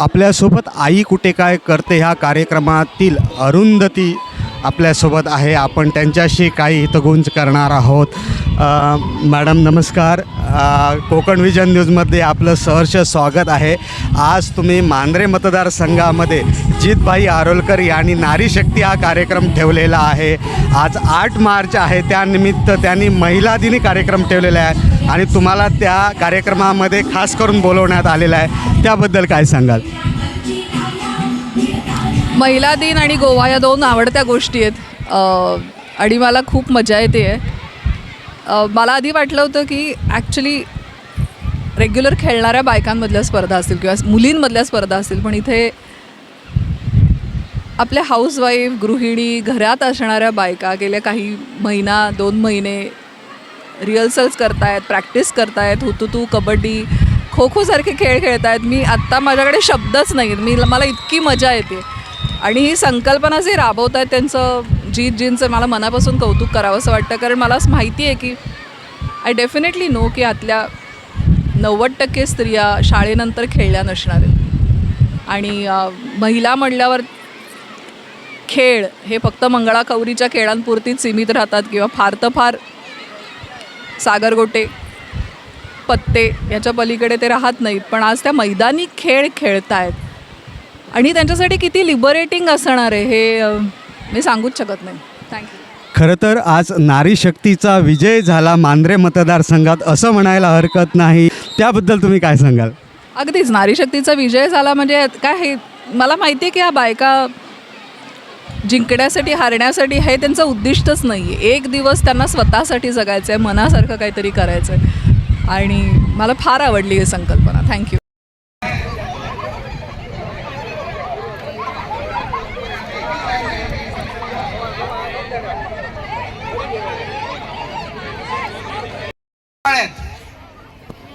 आपल्यासोबत आई कुठे काय करते ह्या कार्यक्रमातील अरुंधती आपल्यासोबत आहे. आपण त्यांच्याशी काही हितगुंज करणार आहोत. मॅडम नमस्कार. कोकण विजन न्यूजमध्ये आपलं सहर्ष स्वागत आहे. आज तुम्ही मांद्रे मतदारसंघामध्ये जितभाई आरोलकर यांनी नारी शक्ती हा कार्यक्रम ठेवलेला आहे. आज आठ मार्च आहे. त्यानिमित्त त्यांनी महिला दिनी कार्यक्रम ठेवलेला आहे. आणि तुम्हाला त्या कार्यक्रमामध्ये खास करून बोलवण्यात आलेलं आहे. त्याबद्दल काय सांगाल? महिला दिन आणि गोवा या दोन आवडत्या गोष्टी आहेत. आणि मला खूप मजा येते. आहे मला आधी वाटलं होतं की ॲक्च्युली रेग्युलर खेळणाऱ्या बायकांमधल्या स्पर्धा असतील किंवा मुलींमधल्या स्पर्धा असतील पण इथे आपल्या हाऊसवाईफ गृहिणी घरात असणाऱ्या बायका गेल्या काही महिना दोन महिने रिहर्सल्स करतायत प्रॅक्टिस करतायत हुतुतू कबड्डी खो खोसारखे खेळ खेळतायत. मी आत्ता माझ्याकडे शब्दच नाहीत मी मला इतकी मजा येते. आणि ही संकल्पना जे राबवत आहेत त्यांचं जीत जींचं मला मनापासून कौतुक करावं असं वाटतं. कारण मला असं माहिती आहे की आय डेफिनेटली नो की आतल्या नव्वद टक्के स्त्रिया शाळेनंतर खेळल्या नसणार आहेत. आणि महिला म्हणल्यावर खेळ हे फक्त मंगळागौरीच्या खेळांपुरतीच सीमित राहतात किंवा फार तर फार सागरगोटे पत्ते याच्या पलीकडे ते राहत नाहीत. पण आज त्या मैदानी खेळ खेळतायत. आणि त्यांच्यासाठी किती लिबरेटिंग असणार आहे हे मी सांगूच शकत नाही. थँक्यू खरं तर आज नारी शक्तीचा विजय झाला मांद्रे मतदारसंघात असं म्हणायला हरकत नाही. त्याबद्दल तुम्ही काय सांगाल? अगदीच नारी शक्तीचा विजय झाला म्हणजे काय हे मला माहिती आहे की ह्या बायका जिंकण्यासाठी हारण्यासाठी हे त्यांचं उद्दिष्टच नाही आहे एक दिवस त्यांना स्वतःसाठी जगायचं आहे मनासारखं काहीतरी करायचं आहे आणि मला फार आवडली ही संकल्पना. थँक्यू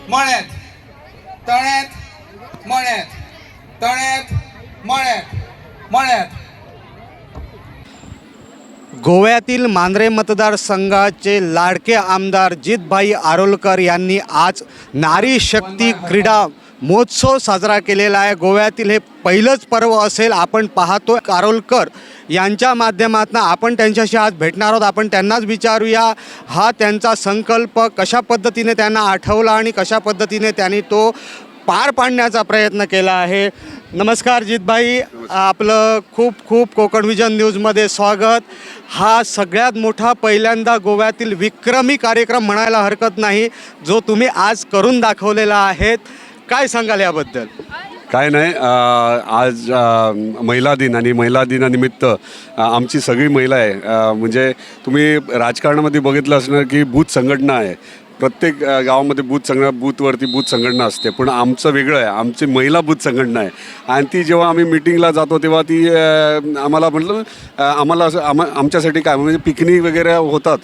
मळ्यात. तळ्यात. मळ्यात. तळ्यात. मळ्यात. मळ्यात. गोव्यातील मांद्रे मतदारसंघाचे लाडके आमदार जितभाई आरोलकर यांनी आज नारी शक्ती क्रीडा महोत्सव साजरा केलेला आहे. गोव्यातील हे पहिलंच पर्व असेल आपण पाहतो. आरोलकर यांच्या माध्यमातून आपण त्यांच्याशी आज भेटणार आहोत. आपण त्यांनाच विचारूया हा त्यांचा संकल्प कशा पद्धतीने त्यांना आठवला आणि कशा पद्धतीने त्यांनी तो पार पाडण्याचा प्रयत्न केला आहे. नमस्कार जितभाई आपलं खूप खूप कोकण विजन न्यूजमध्ये स्वागत. हा सगळ्यात मोठा पहिल्यांदा गोव्यातील विक्रमी कार्यक्रम म्हणायला हरकत नाही जो तुम्ही आज करून दाखवलेला आहेत. काय सांगाल याबद्दल? काय नाही आज महिला दिन आणि महिला दिनानिमित्त आमची सगळी महिला आहे. म्हणजे तुम्ही राजकारणामध्ये बघितलं असणार की बूथ संघटना आहे. प्रत्येक गावामध्ये बूथ संघ बूथवरती बूथ संघटना असते. पण आमचं वेगळं आहे. आमची महिला बूथ संघटना आहे. आणि ती जेव्हा आम्ही मिटिंगला जातो तेव्हा ती आम्हाला म्हटलं आम्हाला असं आम आमच्यासाठी काय? म्हणजे पिकनिक वगैरे होतात.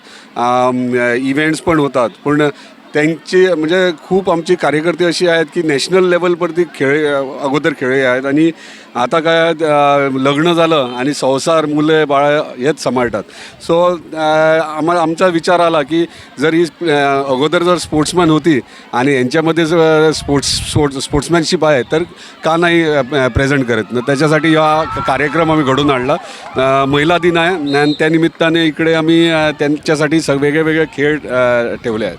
इव्हेंट्स पण होतात. पण त्यांची म्हणजे खूप आमची कार्यकर्ते अशी आहेत की नॅशनल लेवलवरती खेळ अगोदर खेळले आहेत आणि आता काय लग्न झालं आणि संसार मुलं बाळ हेच सांभाळतात. सो आम्हाला आमचा विचार आला की जर ही अगोदर जर स्पोर्ट्समॅन होती आणि यांच्यामध्ये जर स्पोर्ट्स स्पोर्ट्स स्पोर्ट्समॅनशिप आहे तर का नाही प्रेझेंट करत? ना त्याच्यासाठी हा कार्यक्रम आम्ही घडून आणला. महिला दिन आहे आणि त्यानिमित्ताने इकडे आम्ही त्यांच्यासाठी स वेगळे वेगळे खेळ ठेवले आहेत.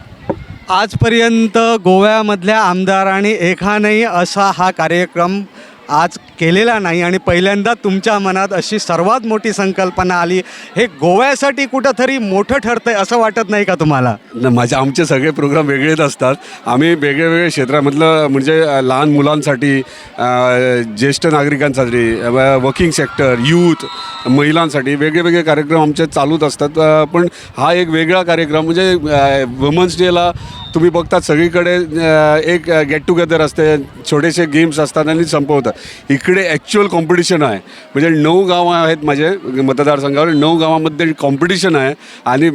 आजपर्यंत गोव्यामधल्या आमदारांनी एकानेही असा हा कार्यक्रम आज केलेला नाही आणि पहिल्यांदा तुमच्या मनात अशी सर्वात मोठी संकल्पना आली. हे गोव्यासाठी कुठंतरी मोठं ठरतंय असं वाटत नाही का तुम्हाला? न माझे आमचे सगळे प्रोग्राम वेगळेच असतात. आम्ही वेगळे वेगळे क्षेत्रामधलं म्हणजे अ, लहान मुलांसाठी अ, ज्येष्ठ नागरिकांसाठी वर्किंग सेक्टर यूथ महिलांसाठी वेगळे वेगळे कार्यक्रम आमचे चालूच असतात. अ, पण हा एक वेगळा कार्यक्रम म्हणजे वुमन्स डेला तुम्ही बघतात सगळीकडे अ, एक गेट टुगेदर असते छोटेसे गेम्स असतात आणि संपवतात. इकडे ॲक्च्युअल कॉम्पिटिशन आहे. म्हणजे नऊ गावं आहेत माझे मतदारसंघावर नऊ गावामध्ये कॉम्पिटिशन आहे. आणि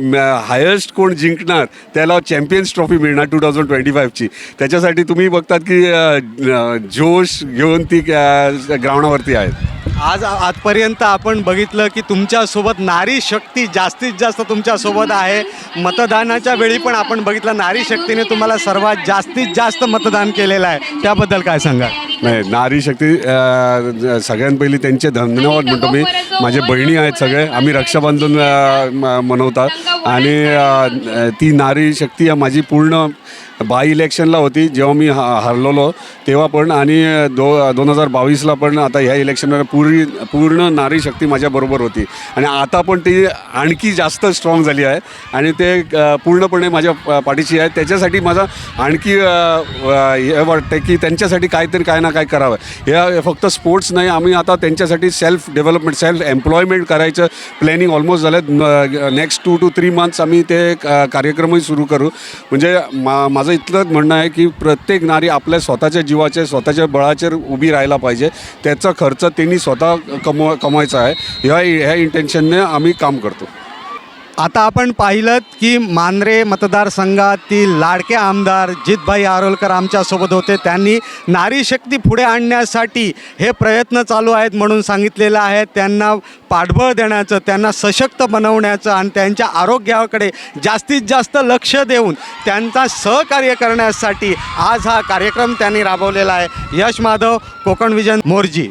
हायेस्ट कोण जिंकणार त्याला चॅम्पियन्स ट्रॉफी मिळणार टू थाउजंड ट्वेंटी फाईव्हची त्याच्यासाठी तुम्ही बघतात की जोश घेऊन ती ग्राउंडावरती आहेत. आज आजपर्यंत आपण बघितलं की तुमच्यासोबत नारी शक्ती जास्तीत जास्त तुमच्यासोबत आहे. मतदानाच्या वेळी पण आपण बघितलं नारी शक्तीने तुम्हाला सर्वात जास्तीत जास्त मतदान केलेलं आहे. त्याबद्दल काय सांगा नाही नारी शक्ती सगळ्यात पहिली त्यांचे धन्यवाद म्हणतो मी. माझे बहिणी आहेत सगळे आम्ही रक्षाबंधन म- मनवतात. आणि ती नारी शक्ती माझी पूर्ण बाय इलेक्शनला होती जेव्हा मी हा हरलेलो तेव्हा पण आणि दो दोन हजार बावीसला पण आता ह्या इलेक्शनमध्ये पूर्ण पूर्ण नारी शक्ती माझ्याबरोबर होती. आणि आता पण ती आणखी जास्त स्ट्रॉंग झाली आहे. आणि ते पूर्णपणे माझ्या पाठीशी आहे. त्याच्यासाठी माझा आणखी हे वाटतं की त्यांच्यासाठी काहीतरी काय ना काय करावं. हे फक्त स्पोर्ट्स नाही आम्ही आता त्यांच्यासाठी सेल्फ डेव्हलपमेंट सेल्फ एम्प्लॉयमेंट करायचं प्लॅनिंग ऑलमोस्ट झालं next two to three months आम्ही ते कार्यक्रमही सुरू करू. म्हणजे मा माझं इतकंच म्हणणं आहे की प्रत्येक नारी आपल्या स्वतःच्या जीवाचे स्वतःच्या बळाचे उभी राहायला पाहिजे. त्याचा खर्च त्यांनी स्वतः कमव कमवायचा आहे. ह्या ह्या इंटेन्शनने आम्ही काम करतो. आता आपण पाहिलं की मांद्रे मतदारसंघातील लाडके आमदार जितभाई आरोलकर आमच्यासोबत होते. त्यांनी नारी शक्ती पुढे आणण्यासाठी हे प्रयत्न चालू आहेत म्हणून सांगितलेलं आहे. त्यांना पाठबळ देण्याचं त्यांना सशक्त बनवण्याचं आणि त्यांच्या आरोग्याकडे जास्तीत जास्त लक्ष देऊन त्यांचा सहकार्य करण्यासाठी आज हा कार्यक्रम त्यांनी राबवलेला आहे. यश माधव कोकण विजन मोरजी.